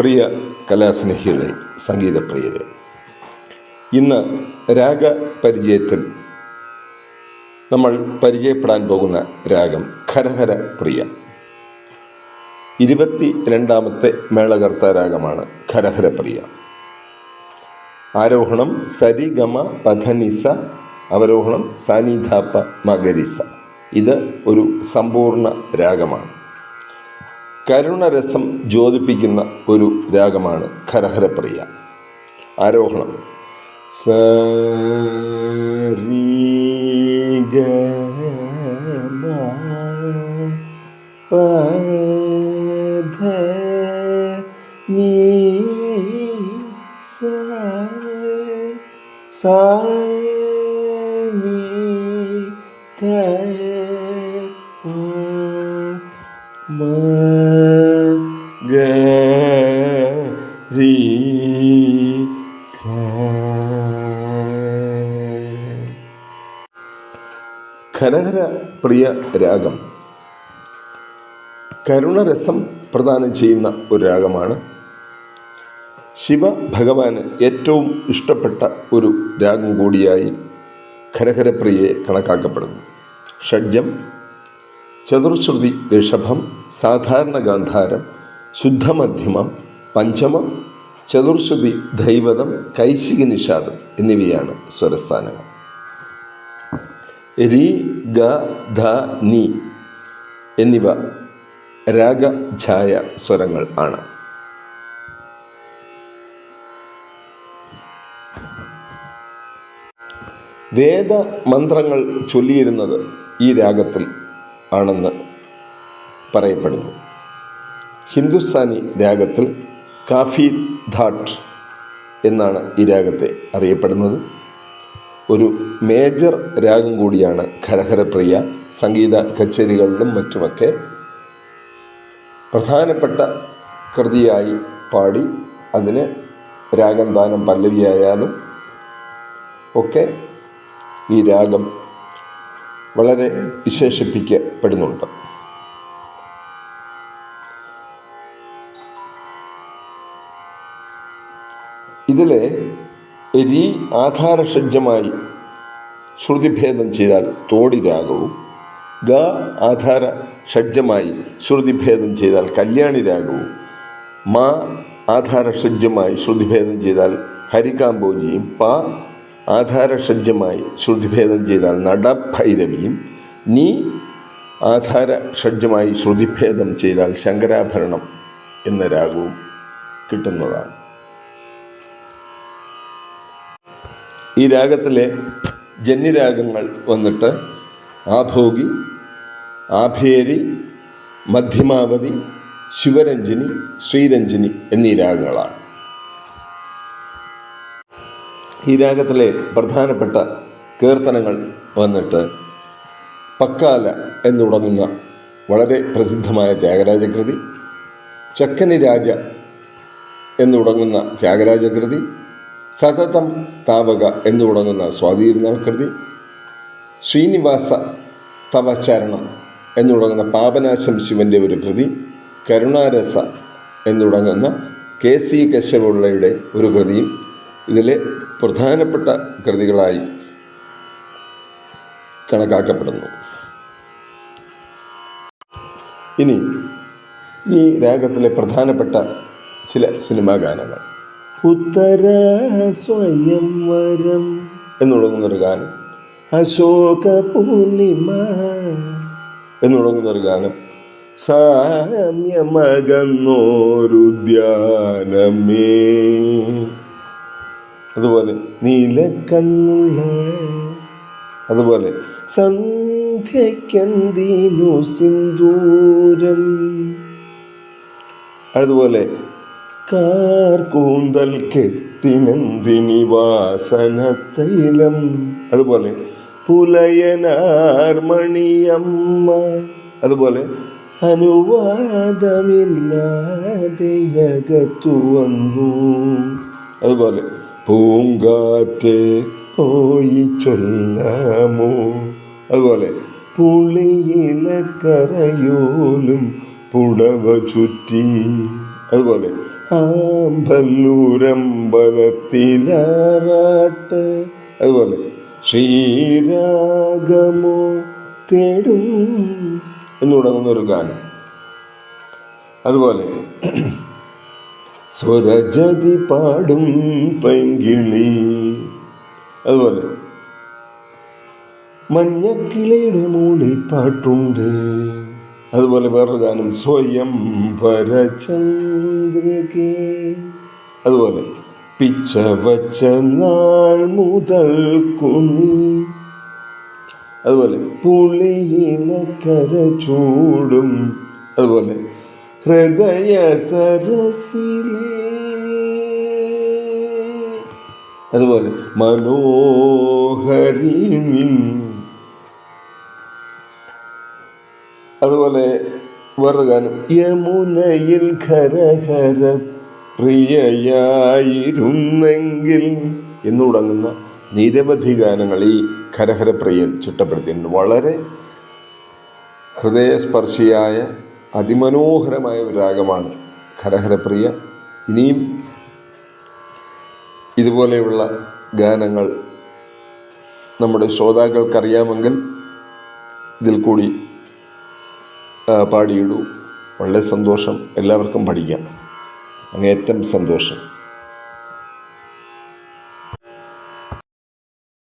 പ്രിയ കലാസ്നേഹികളെ സംഗീതപ്രിയരെ ഇന്ന് രാഗപരിചയത്തിൽ നമ്മൾ പരിചയപ്പെടാൻ പോകുന്ന രാഗം ഖരഹര പ്രിയ. ഇരുപത്തി രണ്ടാമത്തെ മേളകർത്ത രാഗമാണ് ഖരഹര പ്രിയ. ആരോഹണം സരിഗമ പഥനിസ അവരോഹണം സാനിധാപ്പ മകരിസ ഇത് ഒരു സമ്പൂർണ രാഗമാണ്. കരുണരസം ജ്യോതിപ്പിക്കുന്ന ഒരു രാഗമാണ് ഖരഹരപ്രിയ. ആരോഹണം. സ സാ മ ഗ രി സ ഖരഹര പ്രിയ രാഗം. കരുണരസം പ്രദാനം ചെയ്യുന്ന ഒരു രാഗമാണ്. ശിവ ഭഗവാന് ഏറ്റവും ഇഷ്ടപ്പെട്ട ഒരു രാഗം കൂടിയായി ഖരഹരപ്രിയയെ കണക്കാക്കപ്പെടുന്നു. ഷഡ്ജം ചതുർശ്രുതി ഋഷഭം സാധാരണ ഗാന്ധാരം ശുദ്ധമധ്യമം പഞ്ചമം ചതുർശ്രുതി ദൈവതം കൈശിക നിഷാദം എന്നിവയാണ് സ്വരസ്ഥാനങ്ങൾ. രി ഗ ധ നി എന്നിവ രാഗഛായ സ്വരങ്ങൾ ആണ്. വേദ മന്ത്രങ്ങൾ ചൊല്ലിയിരുന്നത് ഈ രാഗത്തിൽ ആണെന്ന് പറയപ്പെടുന്നു. ഹിന്ദുസ്ഥാനി രാഗത്തിൽ കാഫി ധാട്ട് എന്നാണ് ഈ രാഗത്തെ അറിയപ്പെടുന്നത്. ഒരു മേജർ രാഗം കൂടിയാണ് ഖരഹരപ്രിയ സംഗീത കച്ചേരികളിലും മറ്റുമൊക്കെ പ്രധാനപ്പെട്ട കൃതിയായി പാടി അതിന് രാഗം ദാനം പല്ലവിയായാലും ഒക്കെ ഈ രാഗം വളരെ വിശേഷിപ്പിക്കപ്പെടുന്നുണ്ട്. ഇതിലെ രി ആധാരഷഡ്ജമായി ശ്രുതിഭേദം ചെയ്താൽ തോടി രാഗവും. ഗ ആധാര ഷഡ്ജമായി ശ്രുതിഭേദം ചെയ്താൽ കല്യാണി രാഗവും. മാ ആധാര ഷഡ്ജമായി ശ്രുതിഭേദം ചെയ്താൽ ഹരികാംബോജിയും. പ ആധാര ഷഡ്ജമായി ശ്രുതിഭേദം ചെയ്താൽ നടഭൈരവിയും. നീ ആധാര ഷഡ്ജമായി ശ്രുതിഭേദം ചെയ്താൽ ശങ്കരാഭരണം എന്ന രാഗവും കിട്ടുന്നതാണ്. ഈ രാഗത്തിലെ ജന്യരാഗങ്ങൾ വന്നിട്ട് ആഭോഗി ആഭേരി മധ്യമാവതി ശിവരഞ്ജിനി ശ്രീരഞ്ജിനി എന്നീ രാഗങ്ങളാണ്. ഈ രാഗത്തിലെ പ്രധാനപ്പെട്ട കീർത്തനങ്ങൾ വന്നിട്ട് പക്കാല എന്ന് തുടങ്ങുന്ന വളരെ പ്രസിദ്ധമായ ത്യാഗരാജകൃതി ചക്കനി രാജ എന്നുടങ്ങുന്ന ത്യാഗരാജകൃതി സതതം താവക എന്ന് തുടങ്ങുന്ന കൃതി ശ്രീനിവാസ തവചരണം എന്ന് തുടങ്ങുന്ന പാപനാശം ശിവന്റെ ഒരു കൃതി കരുണാരസ എന്ന് തുടങ്ങുന്ന കെ സി കശ്യപുള്ളയുടെ ഒരു കൃതിയും ഇതിലെ പ്രധാനപ്പെട്ട കൃതികളായി കണക്കാക്കപ്പെടുന്നു. ഇനി ഈ രാഗത്തിലെ പ്രധാനപ്പെട്ട ചില സിനിമാ ഗാനങ്ങൾ. ഉത്തര സ്വയംവരം എന്ന് തുടങ്ങുന്നൊരു ഗാനം. അശോക പൂർണിമ. എന്ന് തുടങ്ങുന്നൊരു ഗാനം സാമ്യമകന്നോരുദ്യാനമേ അതുപോലെ നീലക്കണ്ണുള്ള അതുപോലെ സന്ധ്യക്കന്തിനു സിന്ദൂരം? അതുപോലെ കാർകൂന്തൽ കെട്ടിനന്ദിനി വാസനത്തൈലം അതുപോലെ പുലയനാർമണിയമ്മ. അതുപോലെ അനുവാദമില്ലാതെയകത്തു വന്നു അതുപോലെ പൂങ്കാറ്റെ പോയി ചൊല്ലാമോ. അതുപോലെ പുളിയിലക്കരയോലും പുടവ ചുറ്റി അതുപോലെ ആമ്പല്ലൂരമ്പലത്തിലാറാട്ട് അതുപോലെ ശ്രീരാഗമോ തേടും എന്ന് തുടങ്ങുന്ന ഒരു ഗാനം. അതുപോലെ സ്വരജതി പാടും പൈങ്കിളി. അതുപോലെ മഞ്ഞക്കിളിയുടെ മൂളി പാട്ടുണ്ട് അതുപോലെ വേറൊരു ഗാനം സ്വയം പരചന്ദ്രകേ അതുപോലെ പിച്ച വച്ച നാൾ മുതൽ കുണി അതുപോലെ പുളിയിലക്കര ചൂടും. അതുപോലെ ഹൃദയ സരസിലേ. അതുപോലെ മനോഹരി നിൻ അതുപോലെ വേറൊരു ഗാനം. യമുനയിൽ ഖരഖര പ്രിയയായിരുന്നെങ്കിൽ എന്നുടങ്ങുന്ന നിരവധി ഗാനങ്ങൾ ഈ ഖരഹരപ്രിയൻ ചിട്ടപ്പെടുത്തിയിട്ടുണ്ട്. വളരെ ഹൃദയസ്പർശിയായ അതിമനോഹരമായ ഒരു രാഗമാണ് ഖരഹരപ്രിയ ഇനിയും ഇതുപോലെയുള്ള ഗാനങ്ങൾ നമ്മുടെ ശ്രോതാക്കൾക്കറിയാമെങ്കിൽ ഇതിൽ കൂടി പാടിയിടൂ. വളരെ സന്തോഷം. എല്ലാവർക്കും പഠിക്കാം. അങ്ങേറ്റം സന്തോഷം.